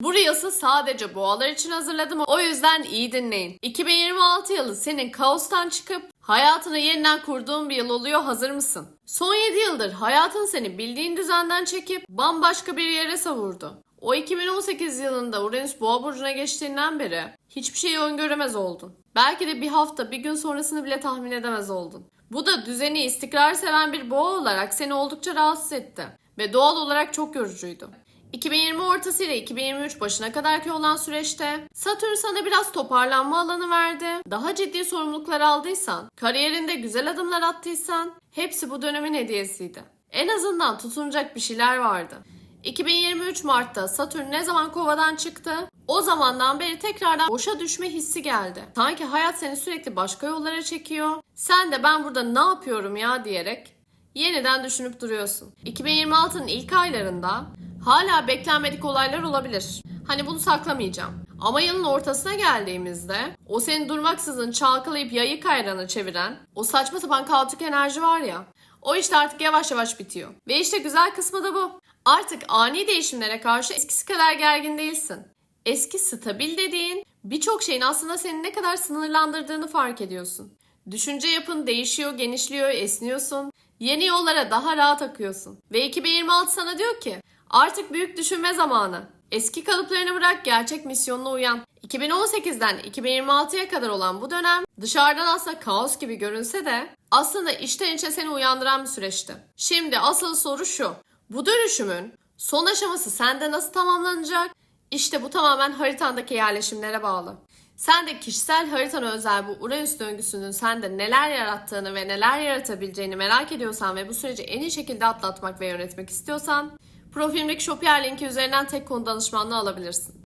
Bu Reels'ı sadece boğalar için hazırladım. O yüzden iyi dinleyin. 2026 yılı senin kaostan çıkıp hayatını yeniden kurduğun bir yıl oluyor. Hazır mısın? Son 7 yıldır hayatın seni bildiğin düzenden çekip bambaşka bir yere savurdu. O 2018 yılında Uranüs Boğa burcuna geçtiğinden beri hiçbir şeyi öngöremez oldun. Belki de bir hafta, bir gün sonrasını bile tahmin edemez oldun. Bu da düzeni, istikrar seven bir boğa olarak seni oldukça rahatsız etti ve doğal olarak çok yorucuydu. 2020 ortası ile 2023 başına kadarki olan süreçte Satürn sana biraz toparlanma alanı verdi. Daha ciddi sorumluluklar aldıysan, kariyerinde güzel adımlar attıysan hepsi bu dönemin hediyesiydi. En azından tutunacak bir şeyler vardı. 2023 Mart'ta Satürn ne zaman kovadan çıktı? O zamandan beri tekrardan boşa düşme hissi geldi. Sanki hayat seni sürekli başka yollara çekiyor. Sen de ben burada ne yapıyorum ya diyerek yeniden düşünüp duruyorsun. 2026'nın ilk aylarında hala beklenmedik olaylar olabilir. Hani bunu saklamayacağım. Ama yılın ortasına geldiğimizde o seni durmaksızın çalkalayıp yayı kayrana çeviren o saçma sapan kaotik enerji var ya o işte artık yavaş yavaş bitiyor. Ve işte güzel kısmı da bu. Artık ani değişimlere karşı eskisi kadar gergin değilsin. Eski stabil dediğin birçok şeyin aslında seni ne kadar sınırlandırdığını fark ediyorsun. Düşünce yapın değişiyor, genişliyor, esniyorsun. Yeni yollara daha rahat akıyorsun. Ve 2026 sana diyor ki artık büyük düşünme zamanı. Eski kalıplarını bırak, gerçek misyonuna uyan. 2018'den 2026'ya kadar olan bu dönem dışarıdan aslında kaos gibi görünse de aslında içten içe seni uyandıran bir süreçti. Şimdi asıl soru şu. Bu dönüşümün son aşaması sende nasıl tamamlanacak? İşte bu tamamen haritandaki yerleşimlere bağlı. Sen de kişisel haritana özel bu Uranüs döngüsünün sende neler yarattığını ve neler yaratabileceğini merak ediyorsan ve bu süreci en iyi şekilde atlatmak ve yönetmek istiyorsan profilimdeki Shopier linki üzerinden tek konu danışmanlığı alabilirsin.